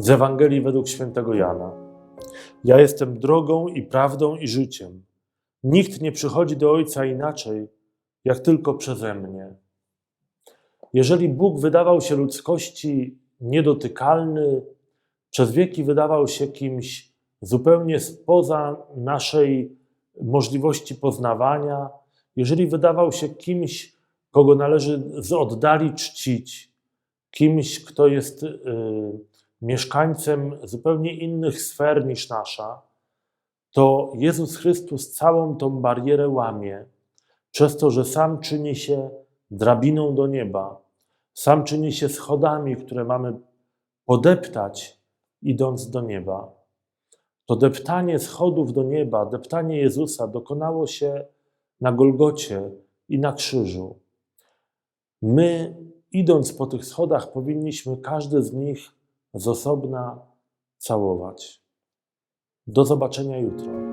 Z Ewangelii według świętego Jana. Ja jestem drogą i prawdą i życiem. Nikt nie przychodzi do Ojca inaczej, jak tylko przeze mnie. Jeżeli Bóg wydawał się ludzkości niedotykalny, przez wieki wydawał się kimś zupełnie spoza naszej możliwości poznawania, jeżeli wydawał się kimś, kogo należy z oddali czcić, kimś, kto jest y, mieszkańcem zupełnie innych sfer niż nasza, to Jezus Chrystus całą tą barierę łamie, przez to, że sam czyni się drabiną do nieba, sam czyni się schodami, które mamy podeptać, idąc do nieba. To deptanie schodów do nieba, deptanie Jezusa dokonało się na Golgocie i na krzyżu. My, idąc po tych schodach, powinniśmy każdy z nich z osobna całować. Do zobaczenia jutro.